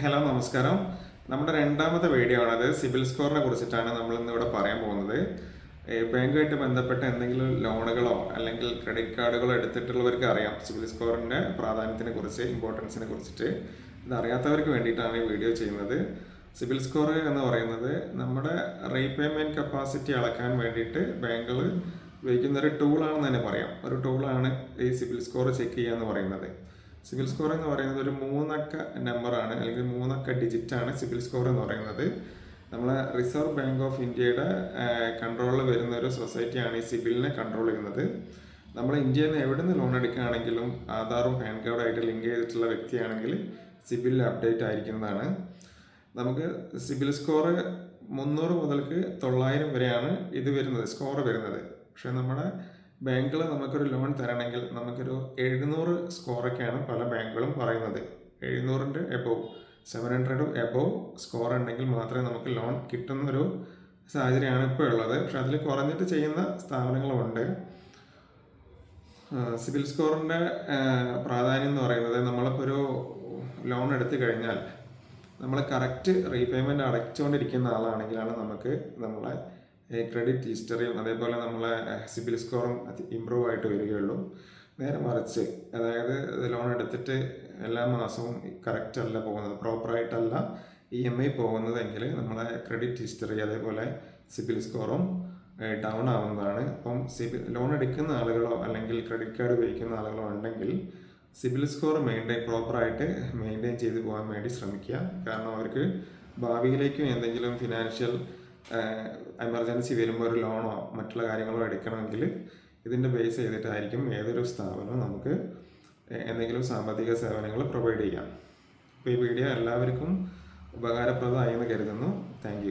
Hello നമസ്കാരം. നമ്മുടെ രണ്ടാമത്തെ വീഡിയോ ആണത്. സിബിൽ സ്കോറിനെ കുറിച്ചിട്ടാണ് നമ്മൾ ഇന്ന് ഇവിടെ പറയാൻ പോകുന്നത്. ബാങ്കുമായിട്ട് ബന്ധപ്പെട്ട എന്തെങ്കിലും ലോണുകളോ അല്ലെങ്കിൽ ക്രെഡിറ്റ് കാർഡുകളോ എടുത്തിട്ടുള്ളവർക്ക് അറിയാം സിബിൽ സ്കോറിന്റെ പ്രാധാന്യത്തിനെ കുറിച്ച് ഇമ്പോർട്ടൻസിനെ കുറിച്ചിട്ട്. ഇത് അറിയാത്തവർക്ക് വേണ്ടിയിട്ടാണ് ഈ വീഡിയോ ചെയ്യുന്നത്. സിബിൽ സ്കോർ എന്ന് പറയുന്നത് നമ്മുടെ റീപേയ്മെന്റ് കപ്പാസിറ്റി അളക്കാൻ വേണ്ടിയിട്ട് ബാങ്കുകൾ ഉപയോഗിക്കുന്ന ഒരു ടൂളാണെന്ന് തന്നെ പറയാം. ഒരു ടൂളാണ് ഈ സിബിൽ സ്കോർ ചെക്ക് ചെയ്യുക എന്ന് പറയുന്നത്. സിബിൽ സ്കോർ എന്ന് പറയുന്നത് ഒരു മൂന്നക്ക നമ്പറാണ് അല്ലെങ്കിൽ മൂന്നക്ക ഡിജിറ്റ് ആണ് സിവിൽ സ്കോർ എന്ന് പറയുന്നത്. നമ്മൾ റിസർവ് ബാങ്ക് ഓഫ് ഇന്ത്യയുടെ കൺട്രോളിൽ വരുന്ന ഒരു സൊസൈറ്റിയാണ് ഈ സിബിലിനെ കൺട്രോൾ ചെയ്യുന്നത്. നമ്മൾ ഇന്ത്യയിൽ നിന്ന് എവിടെ നിന്ന് ലോൺ എടുക്കുകയാണെങ്കിലും ആധാറും പാൻ കാർഡായിട്ട് ലിങ്ക് ചെയ്തിട്ടുള്ള വ്യക്തിയാണെങ്കിൽ സിബിലിൽ അപ്ഡേറ്റ് ആയിരിക്കുന്നതാണ്. നമുക്ക് സിബിൽ സ്കോർ മുന്നൂറ് മുതൽക്ക് തൊള്ളായിരം വരെയാണ് ഇത് വരുന്നത് സ്കോർ വരുന്നത്. പക്ഷേ നമ്മുടെ ബാങ്കിൽ നമുക്കൊരു ലോൺ തരണമെങ്കിൽ നമുക്കൊരു എഴുന്നൂറ് സ്കോറൊക്കെയാണ് പല ബാങ്കുകളും പറയുന്നത്. എഴുന്നൂറിന്റെ above seven hundred above score ഉണ്ടെങ്കിൽ മാത്രമേ നമുക്ക് ലോൺ കിട്ടുന്നൊരു സാഹചര്യമാണ് ഇപ്പോൾ ഉള്ളത്. പക്ഷെ അതിൽ കുറഞ്ഞിട്ട് ചെയ്യുന്ന സ്ഥാപനങ്ങളുമുണ്ട് സിവിൽ സ്കോറിന്റെ പ്രാധാന്യം എന്ന് പറയുന്നത് നമ്മളിപ്പോൾ ഒരു ലോൺ എടുത്തു കഴിഞ്ഞാൽ നമ്മൾ കറക്റ്റ് റീപേയ്മെന്റ് അടച്ചുകൊണ്ടിരിക്കുന്ന ആളാണെങ്കിലാണ് നമുക്ക് നമ്മളെ ക്രെഡിറ്റ് ഹിസ്റ്ററിയും അതേപോലെ നമ്മളെ സിബിൽ സ്കോറും ഇമ്പ്രൂവ് ആയിട്ട് വരികയുള്ളൂ. നേരെ മറിച്ച് അതായത് ലോൺ എടുത്തിട്ട് എല്ലാ മാസവും കറക്റ്റ് അല്ല പോകുന്നത് പ്രോപ്പറായിട്ടല്ല ഇ എം ഐ പോകുന്നതെങ്കിൽ നമ്മളെ ക്രെഡിറ്റ് ഹിസ്റ്ററി അതേപോലെ സിബിൽ സ്കോറും ഡൗൺ ആവുന്നതാണ്. അപ്പം സിബിൽ ലോൺ എടുക്കുന്ന ആളുകളോ അല്ലെങ്കിൽ ക്രെഡിറ്റ് കാർഡ് ഉപയോഗിക്കുന്ന ആളുകളോ ഉണ്ടെങ്കിൽ സിബിൽ സ്കോർ മെയിന്റെയിൻ പ്രോപ്പറായിട്ട് മെയിന്റെയിൻ ചെയ്തു പോകാൻ വേണ്ടി ശ്രമിക്കുക. കാരണം അവർക്ക് ഭാവിയിലേക്കും എന്തെങ്കിലും ഫിനാൻഷ്യൽ എമർജൻസി വരുമ്പോൾ ഒരു ലോണോ മറ്റുള്ള കാര്യങ്ങളോ എടുക്കണമെങ്കിൽ ഇതിന്റെ ബേസ് ചെയ്തിട്ടായിരിക്കും ഏതൊരു സ്ഥാപനവും നമുക്ക് എന്തെങ്കിലും സാമ്പത്തിക സേവനങ്ങൾ പ്രൊവൈഡ് ചെയ്യാം. അപ്പോൾ ഈ വീഡിയോ എല്ലാവർക്കും ഉപകാരപ്രദമായി എന്ന് കരുതുന്നു. താങ്ക്